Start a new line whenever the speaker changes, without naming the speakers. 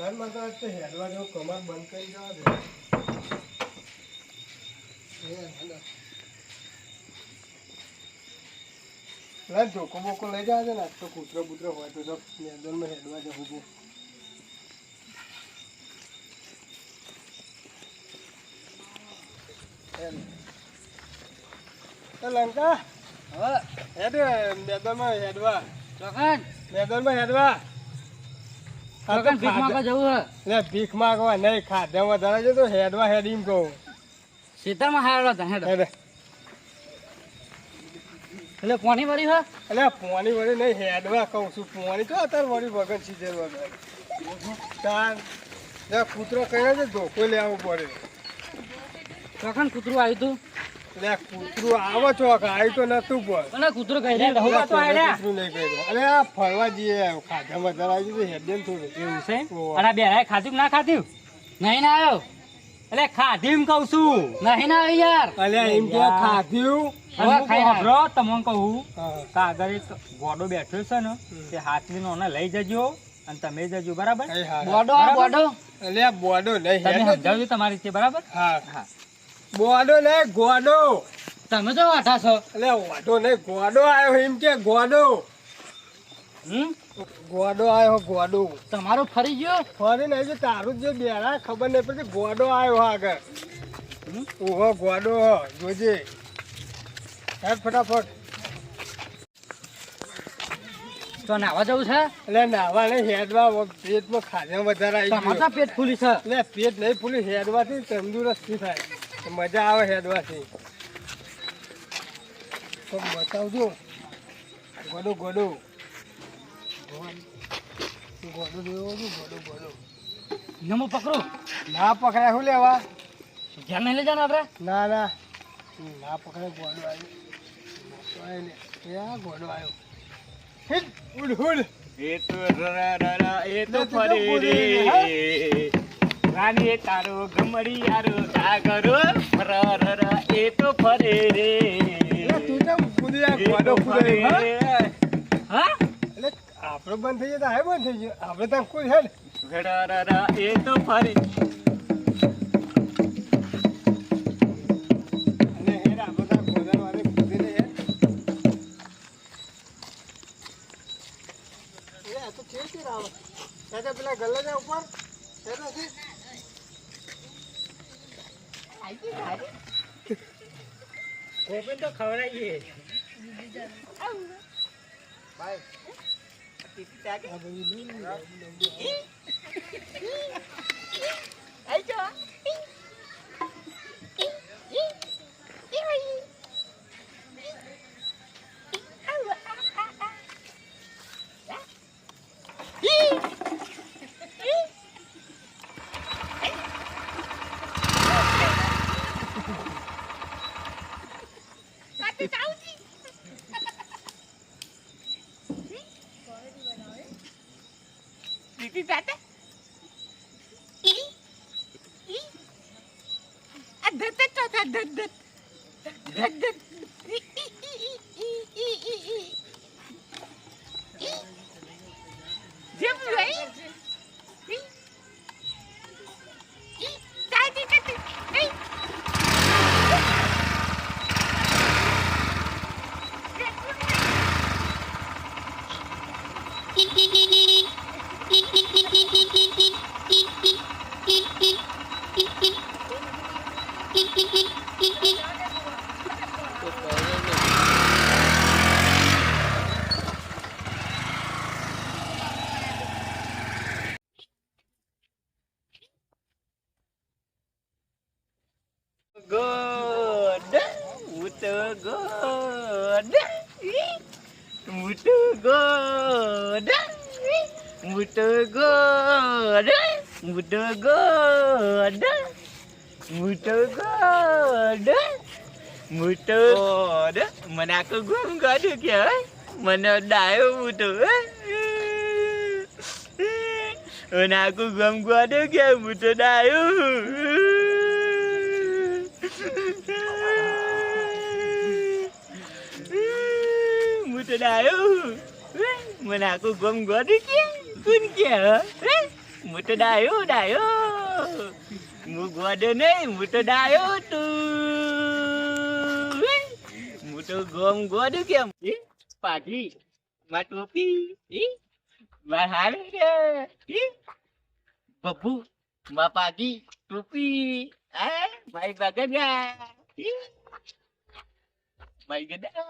ઘરમાં તો આજ તો હેડવા જેવું કમર બંધ કરી જવા દે એ, હાલો. પેલા ધોકો બોકો લઈ જવા છે ને આજ તો કૂતરો બૂતરો હોય તો તો મેદાનમાં હેડવા જવું છે એમ. એ લંકા
હવે
હેડ મેદાનમાં હેડવા
ચોકન
મેદાનમાં હેડવા તો
ભીખ માંગવા જવું હે?
ને ભીખ માંગવા નહીં ખાધા. વધારે છે તો હેડવા હેડ એમ કહું.
સીતામાં હારો હતા હેડ. એટલે પોણી વળી હે?
એટલે પોણી વળી નહીં હેડવા કહું છું. પોણી તો અત્યારે વળી વગર સીધે વગર. તાર કૂતરો કહે છે? ધોકો લેવો પડે.
ચોકન કૂતરું આવ્યું તું?
એટલે કૂતરું આવો છો આવ્યું તો નતું પણ.
અને કૂતરું કહી તો
કૂતરું નહીં અરે આ ફરવા જઈએ છે થોડું.
એવું છે
ઓહો.
અને ખાધું ના ખાધું? નહીં ના આવ્યો. એટલે ખાધું એમ કહું છું. નહીં ના આવ્યો યાર.
અલ્યા એમ કે ખાધ્યું
હવે તમને કહું
હા.
એક ગોડો બેઠો છે ને તે ઓને લઈ જજો અને તમે જજો બરાબર?
બોડો નહીં
તમે સમજાવજો તમારી રીતે બરાબર?
હા.
હા.
બોડો નહીં ગોડો
તમે તો વાઠા છો.
એટલે વાઠો નહીં ગોડો આવ્યો એમ કે ગોડો
હમ?
ગોડો આવ્યો ગોડો
તમારો ફરી ગયો?
ફરી નહીં જો તારું જે બેરા ખબર નહીં પછી ગોડો આવ્યો આગળ? ઓહો ગોડો જોજે. સાહેબ ફટાફટ.
તો નાવા જવું છે?
એટલે નાવા નહીં હેડવા પેટમાં ખાધા વધારે આવી ગયું.
પેટ ફૂલી છે.
એટલે પેટ નહીં ફૂલી હેડવાથી તંદુરસ્તી થાય. મજા આવે હેડવાથી તો બતાવજો. ગોડું ગોડું. ગોડું જોયું છું ગોડું ગોડું.
નમો પકડો.
ના પકડાય શું લેવા?
જ્યાં નહીં લઈ જાને આપણે?
ના ના. ના પકડાય ગોડું આવ્યું. ગોડો આવ્યો ગોડો આવ્યો. હિટ, ઉડ હુડ
એ તો રરા એ
તો ફરી રે.
રાની તારો ગમડી યારો સાગરો
આપણે બંધ થઈ જાય તો હાય બંધ થઈ ગયો આપણે ત્યાં કોઈ હેડ.
રરા એ તો ફરી.
પેલા ગલ્લા જા ઉપર.
કોપી તો ખવડાવીએ.
ભાઈ दीदी जाते धत चौथा धत धत धत
धत जब भाई muito good muito good muito good muito good muito good મને આખું ગુમ કાઢ્યું કે મને ડાયો મૂતો મને આખું ગમ કાઢ્યું કે મૂતો ડાયો હું તો ડાયો મને આખું ગમ ગોડું કે કોણ કે હે? હું તો ડાયો ડાયો હું ગોડો નહીં હું તો ડાયો તું હું તો ગોમ ગોડું કેમ ઈ? પાઘડી માં ટોપી ઈ? માં હારે રે ઈ? બબ્બુ માં પાઘી ટોપી આ મારી બગડ્યા ઈ? મારી ગડા